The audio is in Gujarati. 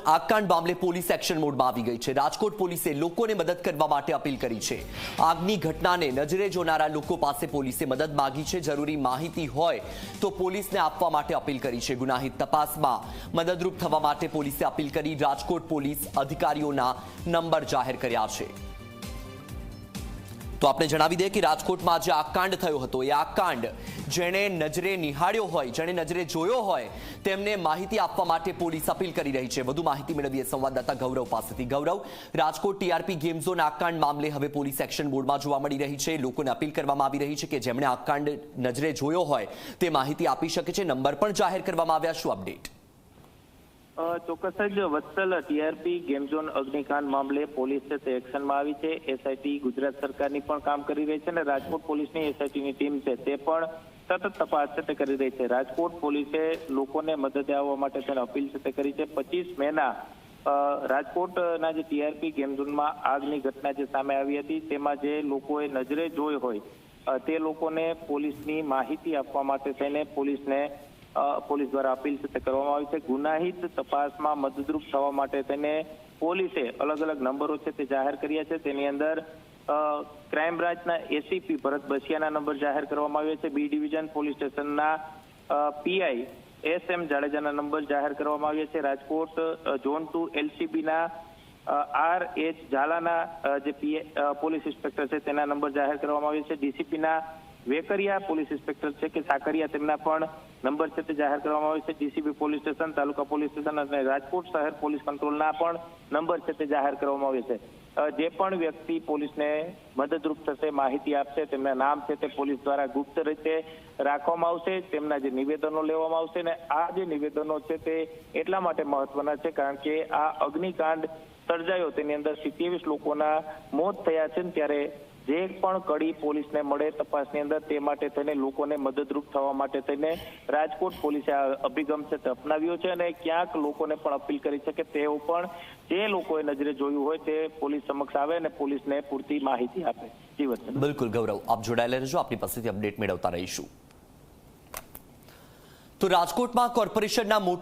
આગકાંડ મામલે પોલીસ એક્શન મોડમાં આવી ગઈ છે. રાજકોટ પોલીસે લોકોને મદદ કરવા માટે અપીલ કરી છે. આગની ઘટનાને નજરે જોનારા લોકો પાસે પોલીસે મદદ માગી છે. જરૂરી માહિતી હોય તો પોલીસને આપવા માટે અપીલ કરી છે. ગુનાહિત તપાસમાં મદદરૂપ થવા માટે પોલીસે અપીલ કરી રાજકોટ પોલીસ અધિકારીઓના નંબર જાહેર કર્યા છે. તો આપણે જણાવી દઈએ કે રાજકોટમાં જે આકાંડ થયો હતો. એ આકાંડ જેણે નજરે નિહાળ્યો હોય, જેણે નજરે જોયો હોય, તેમને માહિતી આપવા માટે પોલીસ અપીલ કરી રહી છે. વધુ માહિતી મેળવીએ સંવાદદાતા ગૌરવ પાસેથી. Gaurav, Rajkot TRP game zone આકાંડ મામલે હવે પોલીસ એક્શન બોર્ડમાં જોવા મળી રહી છે. લોકોને અપીલ કરવામાં આવી રહી છે કે જેમણે આકાંડ નજરે જોયો હોય, તે માહિતી આપી શકે છે. નંબર પણ જાહેર કરવામાં આવ્યા. શું અપડેટ? ચોક્કસ જ વત્સલ ટીઆરપી ગેમ ઝોન અગ્નિકાંડ મામલે પોલીસ છે તે એક્શનમાં આવી છે. એસઆઈટી ગુજરાત સરકારની પણ કામ કરી રહી છે અને રાજકોટ પોલીસની એસઆઈટીની ટીમ છે તે પણ સતત તપાસ છે તે કરી રહી છે. રાજકોટ પોલીસે લોકોને મદદે આવવા માટે તેને અપીલ છે તે કરી છે. પચીસ મેના રાજકોટના જે ટીઆરપી ગેમ ઝોનમાં આગની ઘટના જે સામે આવી હતી તેમાં જે લોકોએ નજરે જોઈ હોય તે લોકોને પોલીસની માહિતી આપવા માટે થઈને પોલીસને પોલીસ દ્વારા અપીલ છે કરવામાં આવી છે. ગુનાહિત તપાસમાં મદદરૂપ થવા માટે તેને પોલીસે અલગ અલગ નંબરો છે તે જાહેર કર્યા છે. તેની અંદર ક્રાઇમ બ્રાન્ચના એસીપી ભરત બસિયાના નંબર જાહેર કરવામાં આવ્યા છે. બી ડિવિઝન પોલીસ સ્ટેશનના પીઆઈ એસ એમ જાડેજાના નંબર જાહેર કરવામાં આવ્યા છે. રાજકોટ ઝોન ટુ એલસીબીના આર એચ ઝાલાના જે પોલીસ ઇન્સ્પેક્ટર છે તેના નંબર જાહેર કરવામાં આવ્યા છે. ડીસીપીના વેકરિયા પોલીસ ઇન્સ્પેક્ટર છે કે સાકરિયા તેમના પણ નંબર છે તે જાહેર કરવામાં આવ્યો છે. DCP police station, taluka police station અને રાજકોટ શહેર પોલીસ કંટ્રોલના પણ નંબર છે તે જાહેર કરવામાં આવે છે. જે પણ વ્યક્તિ પોલીસને મદદરૂપ થશે, માહિતી આપશે, તેમના નામ છે તે પોલીસ દ્વારા ગુપ્ત રીતે રાખવામાં આવશે, તેમના જે નિવેદનો લેવામાં આવશે ને આ જે નિવેદનો છે તે એટલા માટે મહત્વના છે કારણ કે આ અગ્નિકાંડ સર્જાયો. તેની અંદર સિત્યાવીસ લોકોના મોત થયા છે ત્યારે જે પણ કડી પોલીસને મળે તપાસની અંદર તે માટે થઈને લોકોને મદદરૂપ થવા માટે થઈને રાજકોટ પોલીસે આ અભિગમ છે તે અપનાવ્યો છે અને ક્યાંક લોકોને પણ અપીલ કરી છે કે તેઓ પણ જે લોકોએ નજરે જોયું હોય તે પોલીસ સમક્ષ આવે અને પોલીસને પૂરતી માહિતી આપે. જીવન બિલકુલ, ગૌરવ. આપ જોડાયેલા રહેજો. આપની પાસેથી અપડેટ મેળવતા રહીશું. તો રાજકોટમાં કોર્પોરેશનના મોટા